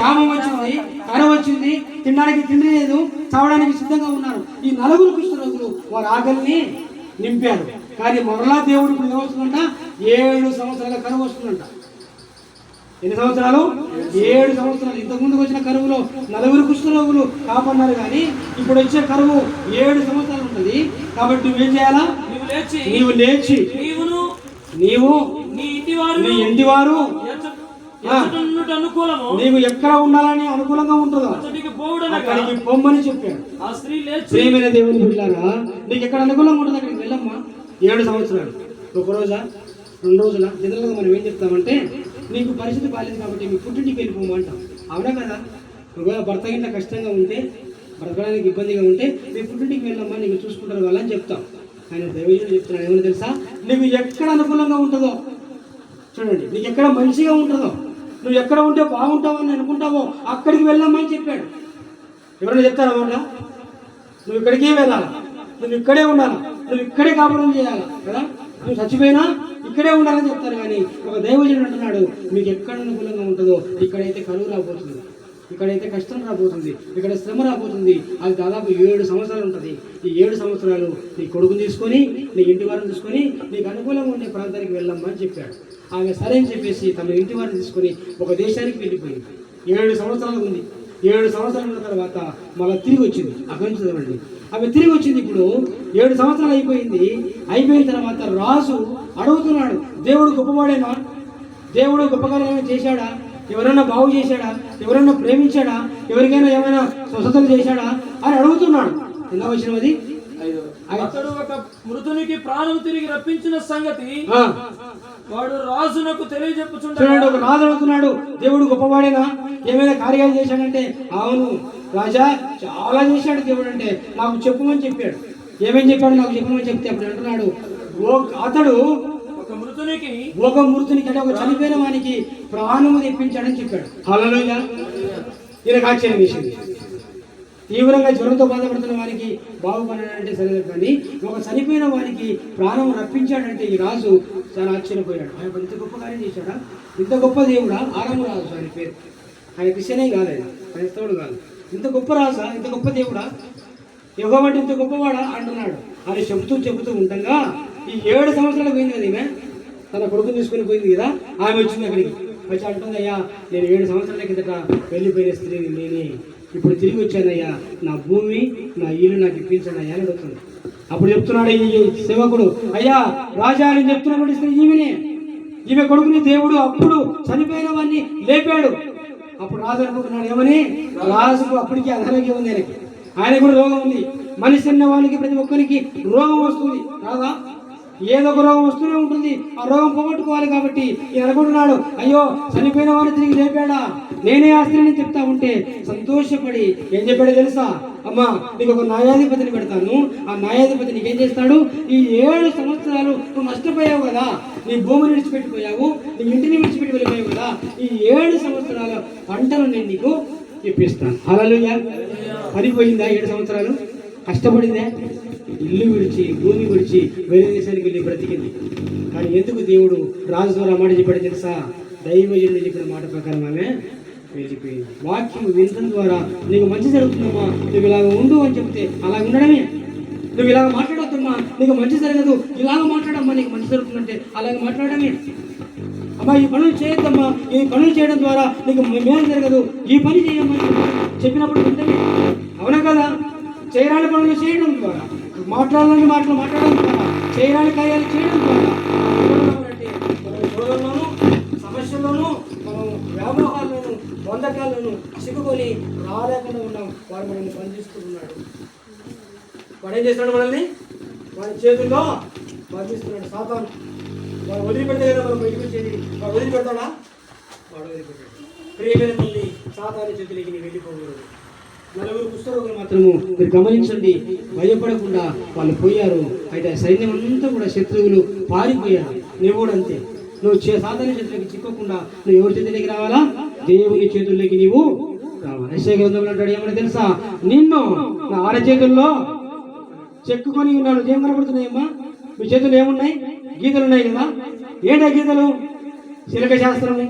క్షామం వచ్చింది కర వచ్చింది తినడానికి తిండి లేదు చావడానికి సిద్ధంగా ఉన్నారు. ఈ నలుగురు కుష్ఠరోగులు వారి ఆకలిని నింపారు. కానీ మరలా దేవుడు ఇప్పుడు ఏమవుతుందంట ఏడు సంవత్సరాల కరువు వస్తుందంట. ఎన్ని సంవత్సరాలు? ఏడు సంవత్సరాలు. ఇంతకు ముందుకు వచ్చిన కరువులో నలుగురు కుష్ఠరోగులు కాపాడినారు కానీ ఇప్పుడు వచ్చే కరువు ఏడు సంవత్సరాలు ఉంటుంది. కాబట్టి నువ్వేం చేయాలా? నీవు లేచి నీవు నీవు నీ ఇంటి వారు నీ ఇంటి వారు అనుకూలము? నీవు ఎక్కడ ఉండాలని అనుకూలంగా ఉంటుందో? అతడికి పోవుడనగా అక్కడికి పొమ్మని చెప్పాడు. ఆ స్త్రీ లేచి ప్రేమైన దేవుని నీకు ఎక్కడ అనుకూలంగా ఉంటుంది అక్కడికి వెళ్ళమ్మా? ఏడు సంవత్సరాలు. ఒక రోజా? రెండు రోజుల? జనరల్గా మనం ఏం చెప్తామంటే నీకు పరిస్థితి బాగాలేదు కాబట్టి మీ పుట్టింటికి వెళ్ళిపోమంటాం అవునా కదా? ఒకవేళ భర్త ఇంట్లో కష్టంగా ఉంటే బ్రతకడానికి ఇబ్బందిగా ఉంటే మీ పుట్టింటికి వెళ్ళమ్మా నీకు చూసుకుంటారు వాళ్ళని చెప్తాం. ఆయన దైవజనుడు చెప్తున్నాడు ఏమని తెలుసా? నీకు ఎక్కడ అనుకూలంగా ఉంటుందో? చూడండి నీకు ఎక్కడ మంచిగా ఉంటుందో? నువ్వు ఎక్కడ ఉంటే బాగుంటావని అనుకుంటావో అక్కడికి వెళ్ళమ్మని చెప్పాడు. ఎవరైనా చెప్తారా మాట? నువ్వు ఇక్కడికే వెళ్ళాలి. నువ్వు ఇక్కడే ఉండాలి. నువ్వు ఇక్కడే కాపురం చేయాలి. కదా? నువ్వు చచ్చిపోయినా ఇక్కడే ఉండాలని చెప్తారు కానీ ఒక దైవజనుడు అంటున్నాడు మీకు ఎక్కడ అనుకూలంగా ఉంటుందో ఇక్కడైతే కరువు రాబోతుంది. ఇక్కడైతే కష్టం రాబోతుంది. ఇక్కడ శ్రమ రాబోతుంది. అది దాదాపు ఏడు సంవత్సరాలు ఉంటుంది. ఈ ఏడు సంవత్సరాలు నీ కొడుకుని తీసుకొని నీ ఇంటి వారిని తీసుకొని నీకు అనుకూలంగా ఉండే ప్రాంతానికి వెళ్ళమ్మని చెప్పాడు. ఆమె సరే అని చెప్పేసి తమ ఇంటి వారిని తీసుకొని ఒక దేశానికి వెళ్ళిపోయింది. ఏడు సంవత్సరాలు ఉంది. ఏడు సంవత్సరాల ఉన్న తర్వాత మళ్ళీ తిరిగి వచ్చింది. అక్కడి నుంచి చదవండి. ఆమె తిరిగి వచ్చింది ఇప్పుడు ఏడు సంవత్సరాలు అయిపోయింది. అయిపోయిన తర్వాత రాజు అడుగుతున్నాడు దేవుడు గొప్పవాడేనా? దేవుడు గొప్ప కార్యాలు చేశాడా? ఎవరైనా బాగు చేశాడా? ఎవరైనా ప్రేమించాడా? ఎవరికైనా ఏమైనా స్వస్థతలు చేశాడా? అని అడుగుతున్నాడు. ఎలా వచ్చిన అది? ఐదు. ఐదు. అతడు ఒక మృతునికి ప్రాణం తిరిగి రప్పించిన సంగతి వాడు రాజునకు తెలియజెప్పుచుండగా చూడండి ఒక రాజు అడుగుతున్నాడు దేవుడు గొప్పవాడేనా ఏమైనా కార్యాలు చేశాడంటే అవును రాజా చాలా చేశాడు దేవుడు అంటే నాకు చెప్పమని చెప్పాడు. ఏమేం చెప్పాడు నాకు చెప్పమని చెప్తే అప్పుడు అంటున్నాడు అతడు ఒక మృతునికి ఒక మృతునికి అంటే ఒక చనిపోయిన వానికి ప్రాణము తెప్పించాడని చెప్పాడు. హల్లెలూయా. ఈయనకు ఆశ్చర్యం వేసింది తీవ్రంగా జ్వరంతో బాధపడుతున్న వారికి బాగుపడాడంటే సరే కానీ ఒక చనిపోయిన వారికి ప్రాణం రప్పించాడంటే ఈ రాజు చాలా ఆశ్చర్యపోయాడు. ఆయన ఇంత గొప్ప కార్యం చేశాడా? ఇంత గొప్ప దేవుడా? ఆరము రాజు ఆయన పేరు. ఆయన క్రిస్టియనే కాలేదు క్రైస్తవుడు కాదు. ఇంత గొప్ప రాజా ఇంత గొప్ప దేవుడా? యుగమంటే ఇంత గొప్పవాడా? అంటున్నాడు. అని చెబుతూ చెబుతూ ఉండగా ఈ ఏడు సంవత్సరాలు పోయింది కదా ఈమె? తన కొడుకుని తీసుకుని పోయింది కదా? ఆమె వచ్చింది అక్కడికి. వచ్చి అంటుంది అయ్యా నేను ఏడు సంవత్సరాల కిందట వెళ్ళిపోయిన స్త్రీని నేనే ఇప్పుడు తిరిగి వచ్చానయ్యా. నా భూమి నా ఇల్లు నాకు ఇప్పించానయ్యా అని అడుగుతుంది అప్పుడు చెప్తున్నాడు ఈ సేవకుడు అయ్యా రాజా అని చెప్తున్నప్పుడు ఇస్తే ఈమెనే. ఈమె కొడుకుని దేవుడు అప్పుడు చనిపోయిన వాడిని లేపాడు. అప్పుడు రాజు అనుకుంటున్నాడు ఏమని? రాజుకు అప్పటికి అనారోగ్యం ఉంది ఆయనకి. ఆయన కూడా రోగం ఉంది. మనిషి అన్న వాళ్ళకి ప్రతి ఒక్కరికి రోగం వస్తుంది. రాదా ఏదో ఒక రోగం వస్తూనే ఉంటుంది. ఆ రోగం పోగొట్టుకోవాలి కాబట్టి ఈయన అనుకుంటున్నాడు అయ్యో చనిపోయిన వాడిని తిరిగి లేపాడా? నేనే ఆ స్త్రీని చెప్తా ఉంటే సంతోషపడి ఏం చెప్పాడో తెలుసా? అమ్మా నీకు ఒక న్యాయాధిపతిని పెడతాను. ఆ న్యాయాధిపతి నీకేం చేస్తాడు? ఈ ఏడు సంవత్సరాలు నువ్వు నష్టపోయావు కదా. నీ భూమిని విడిచిపెట్టిపోయావు. నీ ఇంటిని విడిచిపెట్టి వెళ్ళిపోయావు కదా. ఈ ఏడు సంవత్సరాల పంటను నేను నీకు ఇప్పిస్తాను. అలలుయా పడిపోయిందా ఏడు సంవత్సరాలు? కష్టపడిందే? ఇల్లు విడిచి భూమి విడిచి వేరే దేశానికి వెళ్ళి బ్రతికింది. కానీ ఎందుకు దేవుడు రాజు ద్వారా మాట చెప్పాడు తెలుసా? దైవజనుడు చెప్పిన మాట ప్రకారం ఆమె వెళ్ళిపోయింది. వాక్యం వినడం ద్వారా నీకు మంచి జరుగుతుందమ్మా నువ్వు ఇలాగ ఉండు అని చెప్తే అలా ఉండడమే. నువ్వు ఇలాగ మాట్లాడొద్దమ్మా నీకు మంచి జరగదు. ఇలాగ మాట్లాడమ్మా నీకు మంచి జరుగుతుందంటే అలాగ మాట్లాడమే అమ్మా ఈ పనులు చేయొద్దమ్మా ఈ పనులు చేయడం ద్వారా నీకు మేలు జరగదు. ఈ పని చేయమ్మా చెప్పినప్పుడు వెంటనే అవునా కదా? చేయరాని పనులు చేయడం ద్వారా. మాట్లాడాలని మాటలు మాట్లాడడం ద్వారా చేయడానికి కార్యాలు చేయడం ద్వారా మనం సమస్యల్లోనూ మనం వ్యామోహాల్లోనూ బంధకాల్లోనూ చిక్కుకొని రాలేకుండా ఉన్నాం. వాడు మనల్ని బంధిస్తున్నాడు వాడు ఏం చేస్తున్నాడు మనల్ని? వాడి చేతుల్లో బంధిస్తున్నాడు. సాతాను. వాడు వదిలిపెడితే కదా మనం బయటకు వచ్చేది. వాడు వదిలిపెడతాడా? వాడు వదిలిపెట్టాడు. ప్రియమైన మళ్ళీ సాతాని చేతులకి నీ వెళ్ళిపోకూడదు. నలుగురు పుస్తకులు మాత్రము మీరు గమనించండి భయపడకుండా వాళ్ళు పోయారు. అయితే ఆ సైన్యం అంతా కూడా శత్రువులు పారిపోయారు. నువ్వు కూడా అంతే. నువ్వు చే సాధారణ చేతులకి చిక్కకుండా నువ్వు ఎవరి చేతులకి రావాలా? దేవుని చేతుల్లోకి నీవు రావాలి. యెషయా గ్రంథంలో అంటాడు ఏమని తెలుసా? నిన్ను నా ఆర చేతుల్లో చెక్కుకొని ఉన్నాడు ఏం కనబడుతున్నాయమ్మా? మీ చేతులు ఏమున్నాయి? గీతలు ఉన్నాయి కదా. ఏంటా గీతలు? శిలక శాస్త్రము.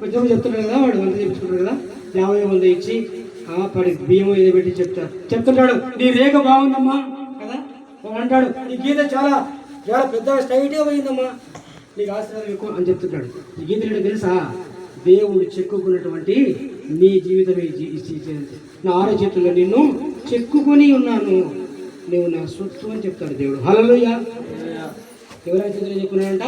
కొంచెం చెప్తున్నాడు కదా వాడు వంద చెప్పుకుంటారు కదా. యాభై వంద ఇచ్చి పడి బియ్యం ఏదో పెట్టి చెప్తాడు చెప్తుంటాడు నీ రేఖ బాగుందమ్మా. కదా? అంటాడు ఈ గీత చాలా చాలా పెద్ద స్ట్రైట్గా పోయిందమ్మా. నీకు ఆశీర్వాదం ఎక్కువ అని చెప్తుంటాడు. ఈ గీత ఏంటో తెలుసా? దేవుడు చెక్కుకున్నటువంటి నీ జీవితమే జీ- జీ- జీ- నా ఆరో చేతుల్లో నిన్ను చెక్కుకొని ఉన్నాను. నువ్వు నా సొత్తు అని చెప్తాడు దేవుడు. హలలుయ ఎవరి చేతుల్లో చెక్కున్నాడంట?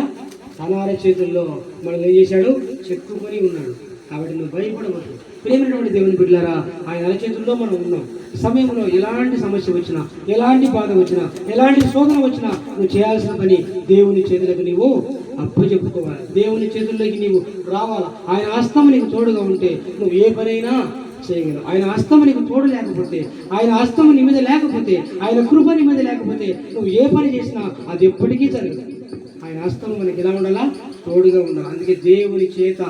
తన ఆరో చేతుల్లో మనం ఏం చేశాడు? చెక్కుకొని ఉన్నాడు. కాబట్టి నువ్వు భయపడవద్దు. ప్రేమైనటువంటి దేవుని బిడ్డారా ఆయన అరచేతుల్లో మనం ఉన్నాం. సమయంలో ఎలాంటి సమస్య వచ్చినా ఎలాంటి బాధ వచ్చినా ఎలాంటి శోధన వచ్చినా నువ్వు చేయాల్సిన పని దేవుని చేతులకు నీవు అప్పచెప్పుకోవాలి. దేవుని చేతుల్లోకి నీవు రావాలా. ఆయన ఆస్తమ నీకు తోడుగా ఉంటే నువ్వు ఏ పనైనా చేయగలవు. ఆయన హస్తం నీకు తోడు లేకపోతే ఆయన హస్తం నీ మీద లేకపోతే ఆయన కృప నీ మీద లేకపోతే నువ్వు ఏ పని చేసినా అది ఎప్పటికీ జరగదు. ఆయన హస్తం మనకి ఎలా ఉండాలా? తోడుగా ఉండాలి అందుకే దేవుని చేత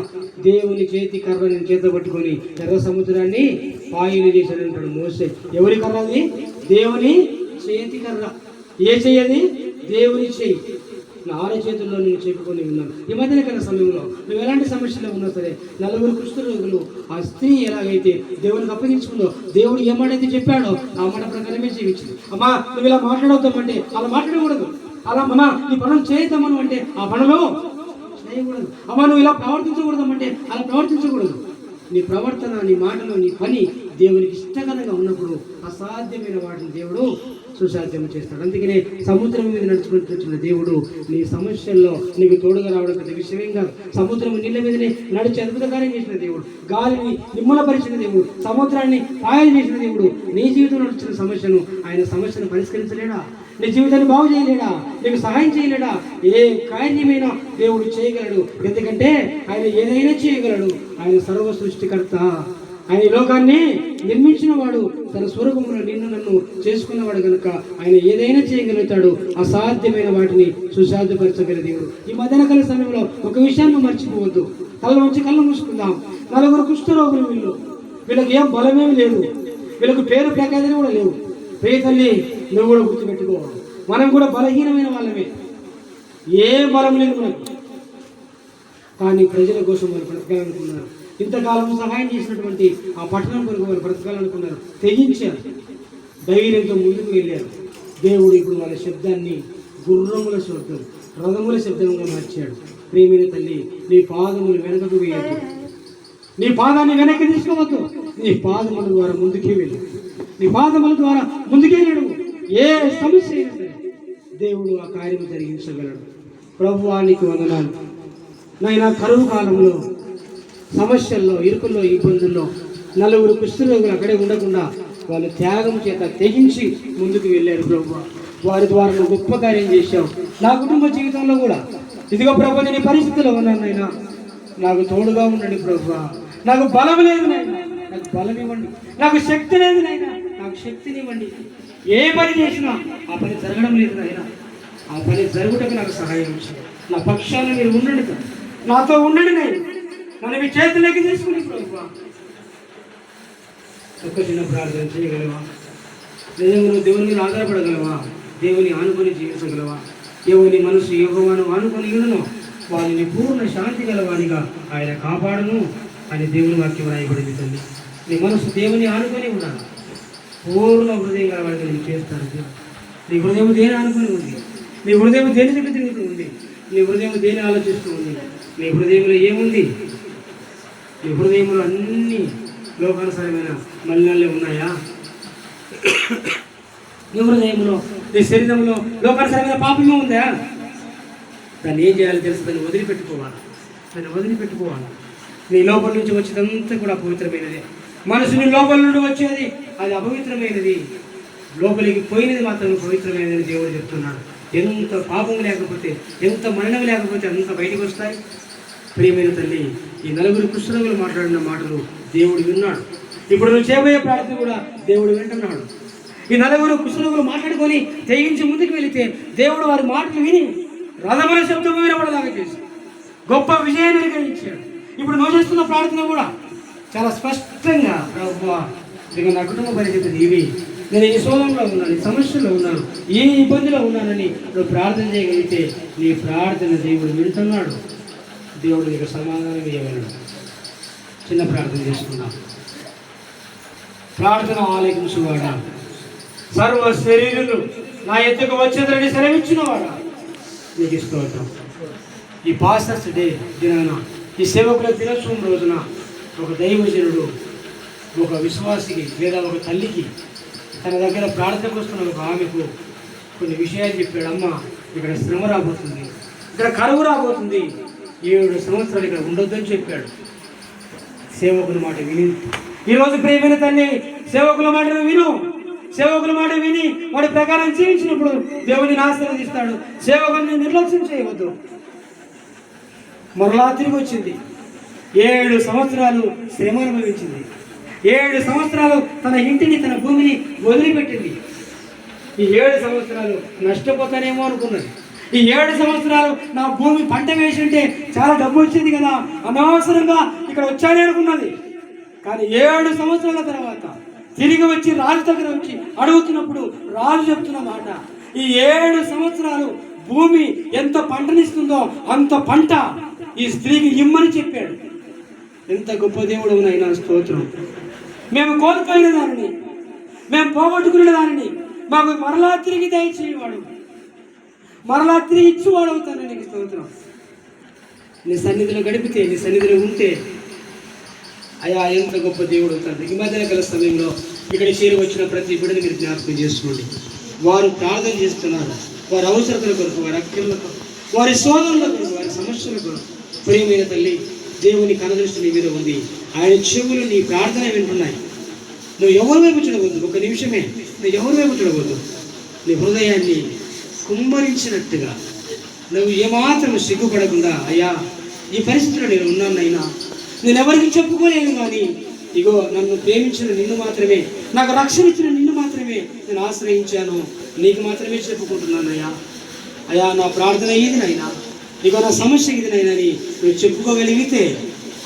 దేవుని చేతి కర్రని చేత పట్టుకొని ఎర్ర సముద్రాన్ని పాయలు చేశాడు అంటాడు మోసే. ఎవరి కర్ర అది? దేవుని చేతి కర్ర. ఏ చెయ్యది దేవుని చేయి నా చేతుల్లో నేను చెప్పుకొని ఉన్నాను. ఈ మధ్యన కన్నా సమయంలో నువ్వు ఎలాంటి సమస్యలో ఉన్నా సరే నలుగురు కుష్ఠరోగులు ఆ స్త్రీ ఎలాగైతే దేవునికి అప్పగించుకుందో దేవుడు ఏ మాట అయితే చెప్పాడో ఆ మాట ప్రకారమే జీవించింది. అమ్మా నువ్వు ఇలా మాట్లాడవుతామంటే అలా మాట్లాడకూడదు. అలా అమ్మా ఈ పనులు చేద్దామను అంటే ఆ పనులు చేయకూడదు. అమ్మా నువ్వు ఇలా ప్రవర్తించకూడదు అంటే అలా ప్రవర్తించకూడదు. నీ ప్రవర్తన నీ మాటలు నీ పని దేవునికి ఇష్టకరంగా ఉన్నప్పుడు అసాధ్యమైన వాటిని దేవుడు సుసాధ్యం చేస్తాడు. అందుకనే సముద్రం మీద నడుచుకుంటున్న వచ్చిన దేవుడు నీ సమస్యల్లో నీకు తోడుగా రావడం పెద్ద విషయమేం కాదు. సముద్రం నీళ్ళ మీదనే నడిచి అద్భుత కార్యం చేసిన దేవుడు. గాలిని నిమ్మలపరిచిన దేవుడు. సముద్రాన్ని పాయలు చేసిన దేవుడు. నీ జీవితంలో నడుచిన సమస్యను ఆయన సమస్యను పరిష్కరించలేడా? నీ జీవితాన్ని బాగు చేయలేడా? నీకు సహాయం చేయలేడా? ఏ కార్యమైనా దేవుడు చేయగలడు. ఎందుకంటే ఆయన ఏదైనా చేయగలడు. ఆయన సర్వ సృష్టికర్త. ఆయన ఈ లోకాన్ని నిర్మించిన వాడు తన స్వరూపంలో నిన్ను నన్ను చేసుకున్నవాడు కనుక ఆయన ఏదైనా చేయగలుగుతాడు. అసాధ్యమైన వాటిని సుసాధ్యపరచగల దేవుడు. ఈ మధ్యాహ్నకాల సమయంలో ఒక విషయాన్ని మర్చిపోవద్దు. కళ్ళ నుంచి కళ్ళు మూసుకుందాం. నలుగురు కుష్ఠరోగులు వీళ్ళు. వీళ్ళకి ఏం బలమేమి లేదు. వీళ్ళకు పేరు ప్రఖ్యాతలు కూడా లేవు. ప్రియ తల్లి నువ్వు కూడా గుర్తుపెట్టుకో మనం కూడా బలహీనమైన వాళ్ళమే. ఏ బలం లేదు మనకు. కానీ ప్రజల కోసం వారు బ్రతకాలనుకున్నారు. ఇంతకాలం సహాయం చేసినటువంటి ఆ పట్టణం కొరకు వారు బ్రతకాలనుకున్నారు. తెగించారు ధైర్యంతో ముందుకు వెళ్ళారు. దేవుడు ఇప్పుడు వాళ్ళ శబ్దాన్ని గుర్రముల శబ్దం రథముల శబ్దంగా మార్చాడు. ప్రేమిన తల్లి నీ పాదములు వెనకకు వేయద్దు నీ పాదాన్ని వెనక్కి తీసుకోవద్దు. నీ పాదముల ద్వారా ముందుకే వెళ్ళారు నీ పాదముల ద్వారా ముందుకే వెళ్ళు ఏ సమస్య అయినా దేవుడు ఆ కార్యం జరిగించగలడు. ప్రభువానికి వందనాలు. నైనా కరువు కాలంలో సమస్యల్లో ఇరుకుల్లో ఇబ్బందుల్లో నలుగురు కుష్ఠరోగులు అక్కడే ఉండకుండా వాళ్ళు త్యాగం చేత తెగించి ముందుకు వెళ్ళారు ప్రభు. వారి ద్వారా నువ్వు గొప్ప కార్యం చేశావు. నా కుటుంబ జీవితంలో కూడా. ఇదిగో ప్రభు నేను పరిస్థితుల్లో పరిస్థితిలో ఉన్నాను నాకు తోడుగా ఉండండి ప్రభు. నాకు బలం లేదు నాయనా. నాకు బలం ఇవ్వండి. నాకు శక్తి లేదు నైనా శక్తినివ్వండి. ఏ పని చేసినా ఆ పని జరగడం లేదు నాయనా. ఆ పని జరుగుటకు నాకు సహాయం చేయండి. నా పక్షాన్ని మీరు ఉండండి నాతో ఉండండి నేను నన్ను మీ చేతులకి తీసుకుని ప్రభు ఒక్క చిన్న ప్రార్థన చేయగలవా? నిజంగా నువ్వు దేవుని మీద ఆధారపడగలవా? దేవుని ఆనుకొని జీవించగలవా? దేవుని మనసు యోగవాను ఆనుకొని ఉండునో. వారిని పూర్ణ శాంతి గలవానిగా ఆయన కాపాడును అని దేవుని వాక్యం రాయబడింది తల్లి. నీ మనసు దేవుని ఆనుకొని ఉండాలి. పూర్ణ హృదయం గలవాడిగా నేను చేస్తాను. నీ హృదయం దేని అనుకుని ఉంది? నీ హృదయం దేని చుట్టూ తిరుగుతూ ఉంది? నీ హృదయం దేని ఆలోచిస్తూ ఉంది? నీ హృదయంలో ఏముంది? నీ హృదయంలో అన్ని లోకానుసారమైన మలినాలే ఉన్నాయా? నీ హృదయంలో నీ శరీరంలో లోకానుసారమైన పాపమే ఉందా? దాన్ని ఏం చేయాలి తెలుసు దాన్ని వదిలిపెట్టుకోవాలి. దాన్ని వదిలిపెట్టుకోవాలి. నీ లోపల నుంచి వచ్చేదంతా కూడా పవిత్రమైనదే. మనసుని లోపల నుండి వచ్చేది. అది అపవిత్రమైనది. లోపలికి పోయినది మాత్రం పవిత్రమైనది దేవుడు చెప్తున్నాడు. ఎంత పాపం లేకపోతే ఎంత మరణం లేకపోతే అంత బయటకు వస్తాయి? ప్రియమైన తల్లి ఈ నలుగురు కృష్ణులు మాట్లాడిన మాటలు దేవుడు విన్నాడు. ఇప్పుడు నువ్వు చేయబోయే ప్రార్థన కూడా దేవుడు వింటున్నాడు. ఈ నలుగురు కృష్ణులు మాట్లాడుకొని తెగించి ముందుకు వెళితే దేవుడు వారి మాటలు విని రథమైన శబ్దం వినబడలాగా చేసి గొప్ప విజయాన్ని కలిగించాడు ఇప్పుడు నువ్వు చేస్తున్న ప్రార్థన కూడా చాలా స్పష్టంగా ప్రభువా ఇక నా కుటుంబ పరిస్థితులు ఇవి. నేను ఈ శోధంలో ఉన్నాను ఈ సమస్యలో ఉన్నాను ఏ ఇబ్బందిలో ఉన్నానని నువ్వు ప్రార్థన చేయగలిగితే నీ ప్రార్థన దేవుడు వింటున్నాడు. దేవుడు నీకు సమాధానం ఇవ్వగలడు. చిన్న ప్రార్థన చేసుకుందాం. ప్రార్థన ఆలకించువాడా? సర్వ శరీరులు నా ఎత్తుకు వచ్చేదని సెలవిచ్చినవాడా? నీకు స్తోత్రం. ఈ పాస్టర్స్ డే దినాన ఈ సేవకుల దినోత్సవం రోజున ఒక దైవజనుడు ఒక విశ్వాసికి లేదా ఒక తల్లికి తన దగ్గర ప్రార్థనకు వస్తున్న ఒక ఆమెకు కొన్ని విషయాలు చెప్పాడు అమ్మ ఇక్కడ శ్రమ రాబోతుంది ఇక్కడ కరువు రాబోతుంది ఏడు సంవత్సరాలు ఇక్కడ ఉండొద్దని చెప్పాడు. సేవకుల మాట విని ఈరోజు ప్రేమైన తల్లి సేవకుల మాట విను సేవకుల మాట విని వాడి ప్రకారం జీవించినప్పుడు దేవుని ఆశీర్వదిస్తాడు సేవకుల్ని నిర్లక్ష్యం చేయవద్దు. మరలా తిరిగి వచ్చింది. ఏడు సంవత్సరాలు శ్రమ అనుభవించింది. ఏడు సంవత్సరాలు తన ఇంటిని తన భూమిని వదిలిపెట్టింది. ఈ ఏడు సంవత్సరాలు నష్టపోతానేమో అనుకున్నది. ఈ ఏడు సంవత్సరాలు నా భూమి పంట వేసింటే చాలా డబ్బు వచ్చింది కదా అనవసరంగా ఇక్కడ వచ్చానే అనుకున్నది. కానీ ఏడు సంవత్సరాల తర్వాత తిరిగి వచ్చి రాజు దగ్గర వచ్చి అడుగుతున్నప్పుడు రాజు చెప్తున్న మాట ఈ ఏడు సంవత్సరాలు భూమి ఎంత పంటనిస్తుందో అంత పంట ఈ స్త్రీకి ఇమ్మని చెప్పాడు. ఎంత గొప్ప దేవుడు నైనా స్తోత్రం. మేము కోల్పోయిన దానిని మేము పోగొట్టుకున్న దానిని మాకు మరలా తిరిగి దయచేయవాడు. మరలా తిరిగి ఇచ్చేవాడు అవుతాను నీకు స్తోత్రం. నీ సన్నిధిలో గడిపితే నీ సన్నిధిలో ఉంటే అయా ఎంత గొప్ప దేవుడు అవుతాడు. ఈ మధ్యన గల సమయంలో ఇక్కడ చేరి వచ్చిన ప్రతి బిడ్డని మీరు జ్ఞాపకం చేసుకోండి. వారు ప్రార్థన చేస్తున్నారు. వారి అవసరతల కొరకు వారి అక్కర్ల కొరకు వారి సోదరుల కొరకు వారి సమస్యల కొరకు. ప్రియమైన తల్లి దేవుని కనదృష్టి నీ మీద ఉంది. ఆయన చెవులు నీ ప్రార్థన వింటున్నాయి. నువ్వు ఎవరి వైపు చూడవద్దు? ఒక నిమిషమే. నువ్వు ఎవరి వైపు చూడవద్దు? నీ హృదయాన్ని కుమ్మరించినట్టుగా. నువ్వు ఏమాత్రం సిగ్గుపడకుండా అయ్యా ఈ పరిస్థితిలో నేను ఉన్నానైనా నేను ఎవరికి చెప్పుకోలేను కానీ ఇగో నన్ను ప్రేమించిన నిన్ను మాత్రమే నాకు రక్షణ ఇచ్చిన నిన్ను మాత్రమే నేను ఆశ్రయించాను. నీకు మాత్రమే చెప్పుకుంటున్నాను అయ్యా. నా ప్రార్థన ఏది నైనా ఇగో నా సమస్య ఇది నైనా నువ్వు చెప్పుకోగలిగితే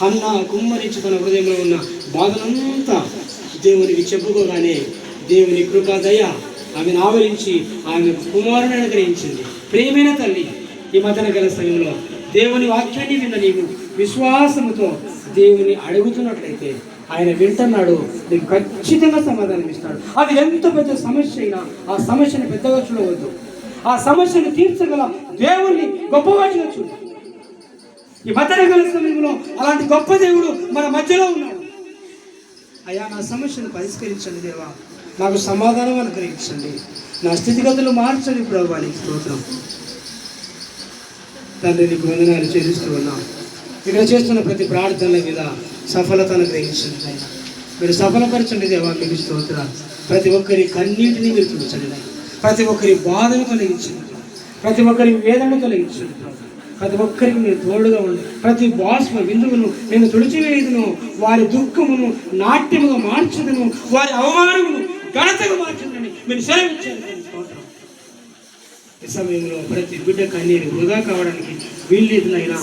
అన్న కుమ్మరించి తన హృదయంలో ఉన్న బాధనంతా దేవునికి చెప్పుకోగానే దేవుని కృపాదయ ఆమెను ఆవరించి ఆమె కుమారుని అనుగ్రహించింది. ప్రేమైన తల్లి ఈ మతన గల సమయంలో దేవుని వాక్యాన్ని విన్న నీవు విశ్వాసముతో దేవుని అడుగుతున్నట్లయితే ఆయన వింటున్నాడు నీకు ఖచ్చితంగా సమాధానం ఇస్తాడు. అది ఎంత పెద్ద సమస్య అయినా ఆ సమస్యను పెద్దగా చూడవద్దు ఆ సమస్యను తీర్చగల దేవుణ్ణి గొప్పవాడిగా చూడు ఈ మదన సమయంలో అలాంటి గొప్ప దేవుడు మన మధ్యలో ఉన్నాడు. అయ్యా నా సమస్యను పరిష్కరించండి దేవా. నాకు సమాధానం అనుగ్రహించండి. నా స్థితిగతులు మార్చండి ప్రభు నీకు స్తోత్రం. తండ్రి నీకు వందనాలు చెల్లిస్తూ ఉన్నాం. ఇక్కడ చేస్తున్న ప్రతి ప్రార్థనల మీద సఫలత అనుగ్రహించండి ఆయన మీరు సఫలపరచండి దేవా మీకు స్తోత్ర. ప్రతి ఒక్కరి కన్నీటిని మీరు తుడిచండి ప్రతి ఒక్కరి బాధను కలిగించండి ప్రతి ఒక్కరి వేదన తొలగించండి. ప్రతి ఒక్కరికి మీరు తోడుగా ఉండి ప్రతి బాష్మ బిందువును నేను తుడిచివేయుదును. వారి దుఃఖమును నాట్యముగా మార్చుదును. వారి అవమానమును ఘనతగా మార్చుదని మీరు సెలవిచ్చారు. ఈ సమయంలో ప్రతి బిడ్డ కన్నీరు వృధా కావడానికి వీల్లేదునైనా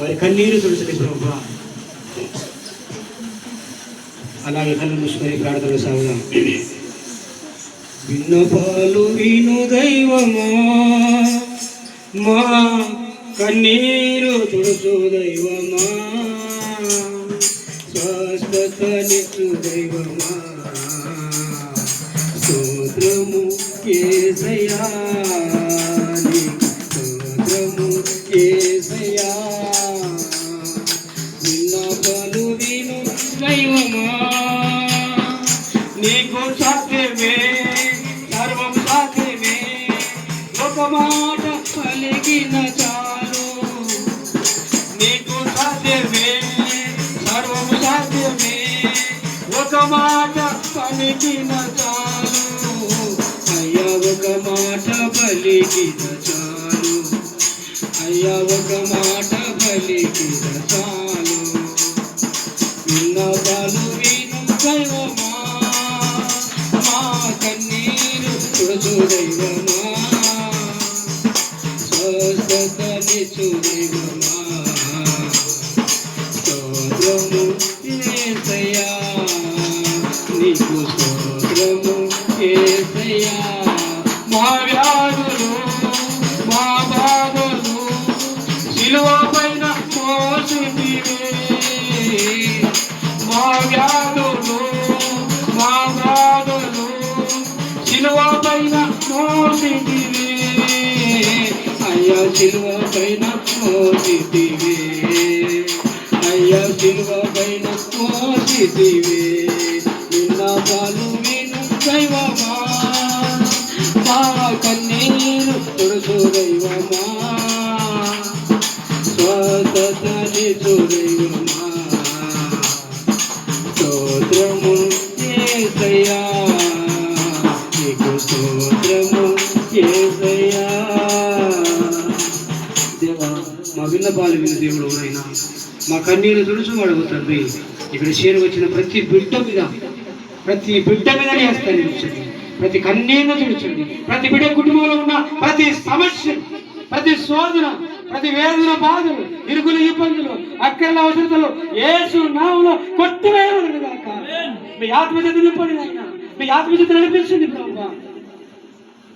వారి కన్నీరు తుడిచండి ప్రభు. అలాగే కళ్ళు మూసుకొని ప్రార్థన సాగుదాం విన్నపాలు విను దైవమా? మా కన్నీరు తుడుచు దైవమా? శాశ్వత నిచ్చు దైవమా? స్తోత్రము కేసయా ఒక మాట పలికిన చాలు. అయ్యా ఒక మాట పలికిన చాలు. అయ్యా ఒక మాట పలికిన చాలు. వ్యాధులు మా బాధలు పైన మోసిదివి అయ్యా శిలువ పైన మోసిదివి అయ్యా శిలువ పైన మోసిదివి నిన్న పాలు విను దైవమా మా కన్నీరు తుడుచు దైవమా. స్వతని దైవమా. మా విని దేవుడు అయినా మా కన్నీరు తుడుచువాడు తండ్రి ఇక్కడ చేరు వచ్చిన ప్రతి బిడ్డ మీద ప్రతి బిడ్డ మీద హస్తాన్ని ప్రతి కన్నీరు తుడిచండి. ప్రతి బిడ్డ కుటుంబంలో ఉన్న ప్రతి సమస్య ప్రతి శోధన ప్రతి వేదన బాధలు ఇరుగుల ఇబ్బందులు అక్కర్ల అవసరతలు ఏసు నావులో కొట్టివేయబడింది కాక మీ ఆత్మచేత నింపండి నాయన. మీ ఆత్మచేత నడిపించండి ప్రభు.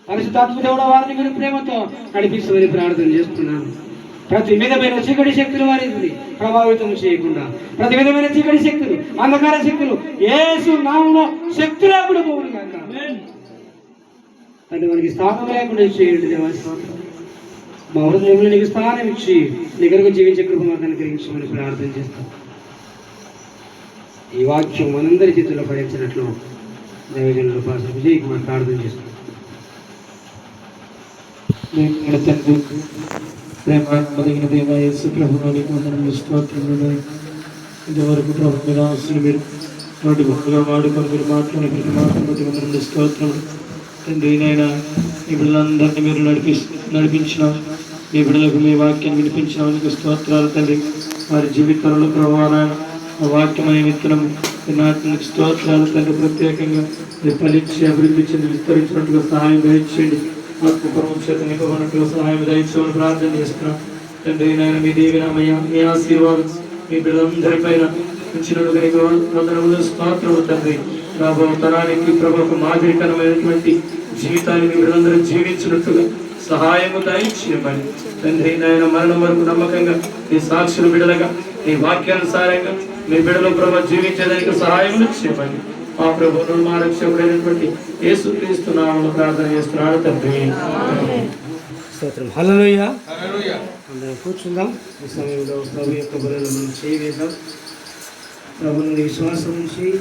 పరిశుద్ధాత్మ దేవుడు వారిని మీరు ప్రేమతో నడిపిస్తామని ప్రార్థన చేస్తున్నాను. ప్రతి విధమైన చీకటి శక్తులు వారిని ప్రభావితం చేయకుండా ప్రతి విధమైన చీకటి శక్తులు అంధకార శక్తులు ఏసు నామంలో శక్తి లేకుండా పోవును కాక అంటే మనకి స్థానం లేకుండా చేయండి. మా హృదయంలో నీకు స్థానం ఇచ్చి నిగరకు జీవించే కృప మాకు అనుగ్రహించమని ప్రార్థన చేస్తాం. ఈ వాక్యం మనందరి చేతుల్లో పడించినట్లు దైవజనుల పాస విజయ్ కుమార్ ప్రార్థన చేస్తాం. మన దేవాయసు ప్రేమ కలిగిన దేవ స్తోత్రములు ఇంతవరకు ప్రభు మీరు ఆస్తులు మీరు నోటి గొప్పగా వాడుకొని మీరు మాట్లాడిన ప్రతి మాటను బట్టి వందనములు స్తోత్రములు తండ్రి నైనా ఈ బిడ్డలందరినీ మీరు నడిపి నడిపించిన మీ బిడ్డలకు మీ వాక్యాన్ని వినిపించిన మీకు స్తోత్రాలు తండ్రి. వారి జీవితంలో ప్రభావాలను వాక్యమైన వాక్యమనే విత్తనం నాటికి స్తోత్రాలు తండ్రి. ప్రత్యేకంగా ఫలించి అభివృద్ధి చెంది విస్తరించినట్టుగా సహాయం దయచేయండి. ఆత్మపరం చేత నింపబడినట్టుగా సహాయం దయచేయమని ప్రార్థన చేస్తున్నాం తండ్రి నాయన మీ దేవినామయ్య మీ ఆశీర్వాదం మీ బిడ్డలందరిపైన ఉంచినట్టుగా నీకు తండ్రి రాబో తరానికి ప్రభుకు మాదిరికరమైనటువంటి జీవితాన్ని మీ బిడ్డలందరూ జీవించినట్టుగా సహాయము దయచేయమని తండ్రి నాయన మరణం వరకు నమ్మకంగా నీ సాక్షులు బిడలగా నీ వాక్యానుసారంగా మీ బిడలో ప్రభు జీవించేదానికి సహాయములు చేయమని మా ప్రభువును మా రక్షకుడైనటువంటి యేసు క్రీస్తు నామములో ప్రార్థన చేస్తున్నాడు తండ్రి. స్తోత్రం. హల్లెలూయా. అందరం కూర్చుందాం. ఈ సమయంలో ప్రభు యొక్క బలలో మనం చేయవేద్దాం ప్రభు నుండి విశ్వాసం ఉంచి